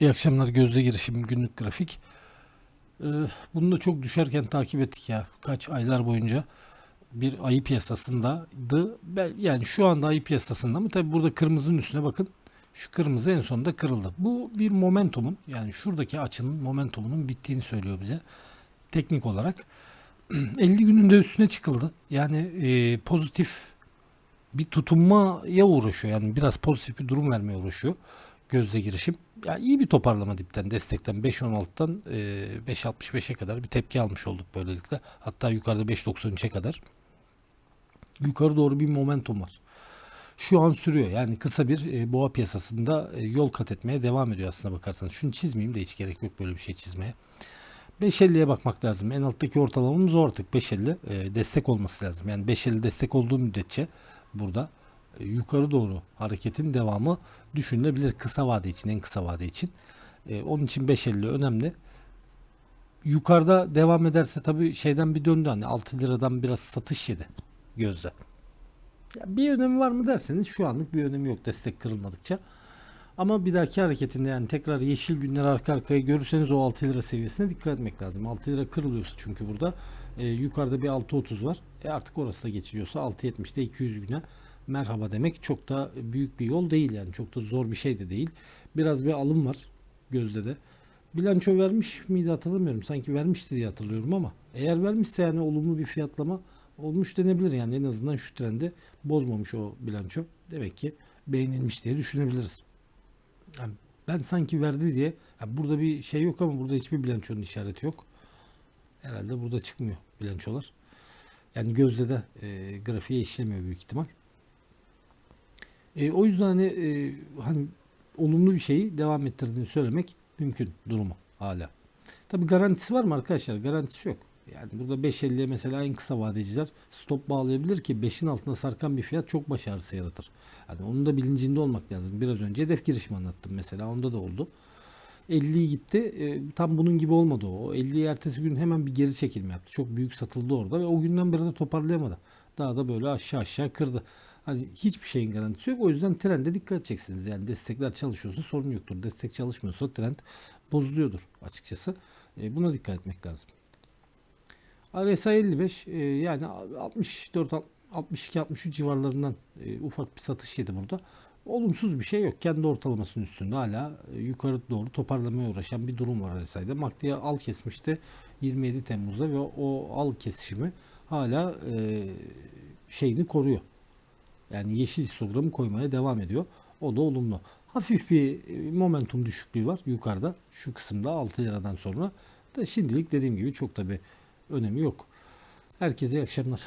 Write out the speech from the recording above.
İyi akşamlar Gözde Girişim günlük grafik. Ee, bunu da çok düşerken takip ettik ya. Kaç aylar boyunca bir ayı piyasasındaydı. Yani şu anda ayı piyasasında mı? Tabi burada kırmızının üstüne bakın. Şu kırmızı en sonunda kırıldı. Bu bir momentumun yani şuradaki açının momentumunun bittiğini söylüyor bize. Teknik olarak. 50 gününde üstüne çıkıldı. Yani e, pozitif bir tutunmaya uğraşıyor. Yani biraz pozitif bir durum vermeye uğraşıyor gözde girişim. Ya iyi bir toparlama dipten, destekten 5.16'dan e, 5.65'e kadar bir tepki almış olduk böylelikle. Hatta yukarıda 5.93'e kadar. Yukarı doğru bir momentum var. Şu an sürüyor. Yani kısa bir e, boğa piyasasında e, yol kat etmeye devam ediyor aslına bakarsanız. Şunu çizmeyeyim de hiç gerek yok böyle bir şey çizmeye. 5.50'ye bakmak lazım. En alttaki ortalamamız o artık 5.50 e, destek olması lazım. Yani 5.50 destek olduğu müddetçe burada yukarı doğru hareketin devamı düşünülebilir kısa vade için en kısa vade için. E, onun için 5.50 önemli. Yukarıda devam ederse tabii şeyden bir döndü hani 6 liradan biraz satış yedi gözde. Bir önemi var mı derseniz şu anlık bir önemi yok destek kırılmadıkça. Ama bir dahaki hareketinde yani tekrar yeşil günler arka arkaya görürseniz o 6 lira seviyesine dikkat etmek lazım. 6 lira kırılıyorsa çünkü burada e, yukarıda bir 6.30 var. E artık orası da geçiliyorsa 6.70'de 200 güne merhaba demek çok da büyük bir yol değil yani çok da zor bir şey de değil. Biraz bir alım var gözde de. Bilanço vermiş miydi hatırlamıyorum. Sanki vermişti diye hatırlıyorum ama eğer vermişse yani olumlu bir fiyatlama olmuş denebilir yani en azından şu trendi bozmamış o bilanço. Demek ki beğenilmiş diye düşünebiliriz. Yani ben sanki verdi diye yani burada bir şey yok ama burada hiçbir bilançonun işareti yok. Herhalde burada çıkmıyor bilançolar. Yani gözde de e, grafiğe işlemiyor büyük ihtimal. E, o yüzden hani, e, hani olumlu bir şeyi devam ettirdiğini söylemek mümkün durumu hala. Tabi garantisi var mı arkadaşlar? Garantisi yok. Yani burada 5.50'ye mesela en kısa vadeciler stop bağlayabilir ki 5'in altına sarkan bir fiyat çok baş ağrısı yaratır. Yani onun da bilincinde olmak lazım. Biraz önce hedef girişimi anlattım mesela. Onda da oldu. 50'yi gitti. E, tam bunun gibi olmadı o. O 50'yi ertesi gün hemen bir geri çekilme yaptı. Çok büyük satıldı orada ve o günden beri de toparlayamadı. Daha da böyle aşağı aşağı kırdı. Hani hiçbir şeyin garantisi yok. O yüzden trende dikkat edeceksiniz. Yani destekler çalışıyorsa sorun yoktur. Destek çalışmıyorsa trend bozuluyordur açıkçası. E, buna dikkat etmek lazım. RSI 55 e, yani 64 62 63 civarlarından e, ufak bir satış yedi burada. Olumsuz bir şey yok. Kendi ortalamasının üstünde hala e, yukarı doğru toparlamaya uğraşan bir durum var RSI'de. MACD'ye al kesmişti 27 Temmuz'da ve o al kesişimi hala e, şeyini koruyor. Yani yeşil histogramı koymaya devam ediyor. O da olumlu. Hafif bir e, momentum düşüklüğü var yukarıda. Şu kısımda 6 liradan sonra. Da şimdilik dediğim gibi çok da bir önemi yok. Herkese iyi akşamlar.